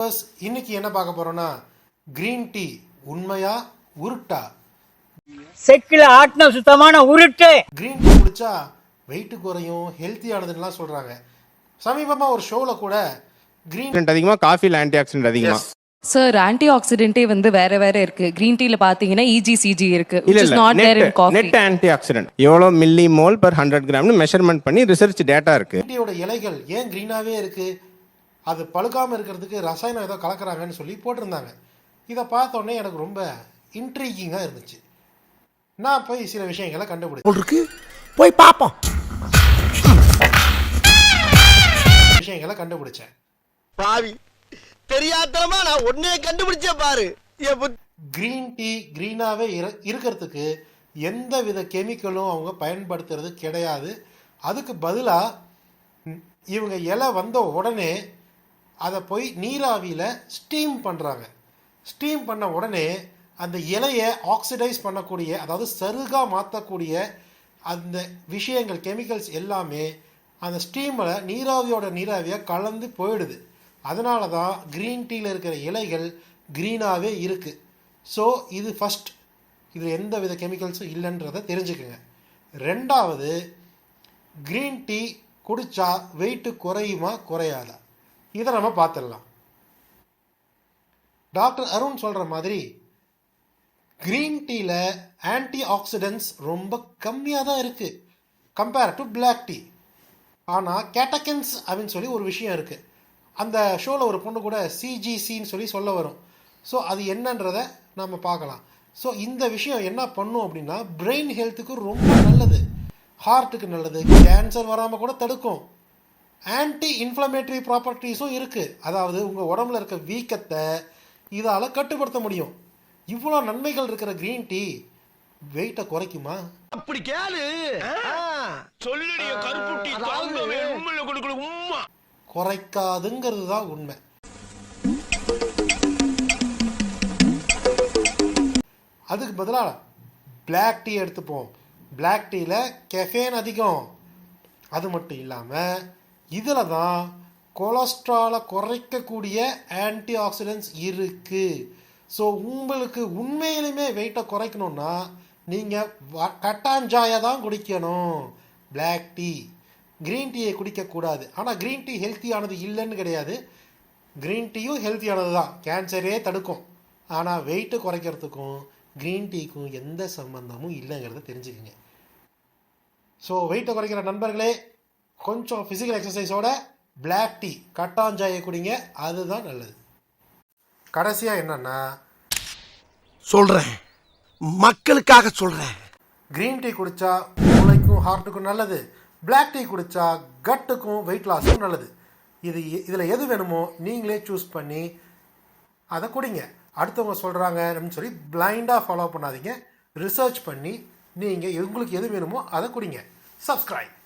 First, இன்னைக்கு என்ன பார்க்க போறோம்னா கிரீன் டீ உண்மையா உருட்டா? செக்கில ஆட்டின சுத்தமான உருட்டு. கிரீன் டீ குடிச்சா வெயிட் குறையும் ஹெல்த்தியானதுன்னெலாம் சொல்றாங்க. சமீபமா ஒரு ஷோல கூட கிரீன் அதிகமா காஃபில ஆன்டி ஆக்சிடென்ட் அதிகமா. சார் ஆன்டி ஆக்சிடென்ட்டே வந்து வேற வேற இருக்கு. கிரீன் டீல பாத்தீங்கன்னா E இஜிசிஜி இருக்கு இல்ல which is இல்ல not there in net coffee. Net antioxidant எவ்வளவு மில்லி மோல் per ஹண்ட்ரட் கிராம்னு மெஷர்மெண்ட் பண்ணி ரிசர்ச் டேட்டா இருக்கு. டீயோட இலைகள் ஏன் கிரீனாவே இருக்கு? அது பழுக்காம இருக்கிறதுக்கு ரசாயனம் ஏதோ கலக்குறாங்கன்னு சொல்லி போட்டிருந்தாங்க. இதை பார்த்த உடனே எனக்கு ரொம்ப இன்ட்ரீகிங்காக இருந்துச்சு. நான் போய் சில விஷயங்களை கண்டுபிடிச்சேன். இருக்கு. போய் பாப்போம் விஷயங்களை கண்டுபிடிச்சேன். பாவி தெரியாதனமா நான் ஒன்னே கண்டுபிடிச்சே பாரு. கிரீன் டீ க்ரீனாகவே இரு இருக்கிறதுக்கு எந்த வித கெமிக்கலும் அவங்க பயன்படுத்துறது கிடையாது. அதுக்கு பதிலாக இவங்க இலை வந்த உடனே அதை போய் நீராவியில் ஸ்டீம் பண்ணுறாங்க ஸ்டீம் பண்ண உடனே அந்த இலையை ஆக்சிடைஸ் பண்ணக்கூடிய அதாவது சருகாக மாற்றக்கூடிய அந்த விஷயங்கள் கெமிக்கல்ஸ் எல்லாமே அந்த ஸ்டீமில் நீராவியோட நீராவியாக கலந்து போயிடுது. அதனால தான் க்ரீன் டீயில் இருக்கிற இலைகள் க்ரீனாகவே இருக்குது ஸோ இது ஃபஸ்ட் இதில் எந்த வித கெமிக்கல்ஸும் இல்லைன்றதை தெரிஞ்சுக்கோங்க. ரெண்டாவது க்ரீன் டீ குடித்தா வெயிட்டு குறையுமா குறையாதா? இதை நம்ம பார்த்துடலாம். டாக்டர் அருண் சொல்கிற மாதிரி க்ரீன் டீயில் ஆன்டி ஆக்சிடென்ட்ஸ் ரொம்ப கம்மியாக தான் இருக்குது கம்பேர் டு பிளாக் டீ ஆனால் கேட்டகன்ஸ் அப்படின்னு சொல்லி ஒரு விஷயம் இருக்குது அந்த ஷோவில் ஒரு பொண்ணு கூட சிஜிசின்னு சொல்லி சொல்ல வரும். ஸோ அது என்னன்றதை நம்ம பார்க்கலாம். ஸோ இந்த விஷயம் என்ன பண்ணும் அப்படின்னா பிரெயின் ஹெல்த்துக்கு ரொம்ப நல்லது. ஹார்ட்டுக்கு நல்லது. கேன்சர் வராமல் கூட தடுக்கும். ஆன்டி இன்ஃப்ளமேட்டரி ப்ராப்பர்ட்டிஸும் இருக்குது அதாவது உங்கள் உடம்புல இருக்க வீக்கத்தை இதால் கட்டுப்படுத்த முடியும். இவ்வளோ நன்மைகள் இருக்கிற க்ரீன் டீ வெயிட்டை குறைக்குமா? அப்படி கேளு. சொல்லுடைய கருப்புட்டி தாங்கவே உண்மையில கொடுக்கல உம்மா. குறைக்காதுங்கிறது தான் உண்மை. அதுக்கு பதிலாக பிளாக் டீ எடுத்துப்போம். பிளாக் டீயில் கெஃபேன் அதிகம். அது மட்டும் இல்லாமல் இதில் தான் கொலஸ்ட்ராலை குறைக்கக்கூடிய ஆன்டி ஆக்சிடென்ட்ஸ் இருக்குது ஸோ உங்களுக்கு உண்மையிலுமே வெயிட்டை குறைக்கணும்னா நீங்கள் கட்டாஞ்சாயை தான் குடிக்கணும். பிளாக் டீ க்ரீன் டீயை குடிக்கக்கூடாது. ஆனால் க்ரீன் டீ ஹெல்த்தியானது இல்லைன்னு கிடையாது. க்ரீன் டீயும் ஹெல்த்தியானது தான். கேன்சரே தடுக்கும். ஆனால் வெயிட்டு குறைக்கிறதுக்கும் க்ரீன் டீக்கும் எந்த சம்பந்தமும் இல்லைங்கிறத தெரிஞ்சுக்கங்க. ஸோ வெயிட்டை குறைக்கிற நண்பர்களே கொஞ்சம் ஃபிசிக்கல் எக்ஸசைஸோட பிளாக் டீ கட்டாஞ்சாயை குடிங்க அதுதான் நல்லது. கடைசியாக என்னன்னா சொல்றேன். மக்களுக்காக சொல்றேன். க்ரீன் டீ குடித்தா மூளைக்கும் ஹார்ட்டுக்கும் நல்லது. பிளாக் டீ குடித்தா கட்டுக்கும் வெயிட் லாஸுக்கும் நல்லது. இது இதில் எது வேணுமோ நீங்களே சூஸ் பண்ணி அதை குடிங்க. அடுத்தவங்க சொல்கிறாங்க அப்படின்னு சொல்லி பிளைண்டாக ஃபாலோ பண்ணாதீங்க. ரிசர்ச் பண்ணி நீங்கள் உங்களுக்கு எது வேணுமோ அதை குடிங்க. சப்ஸ்கிரைப்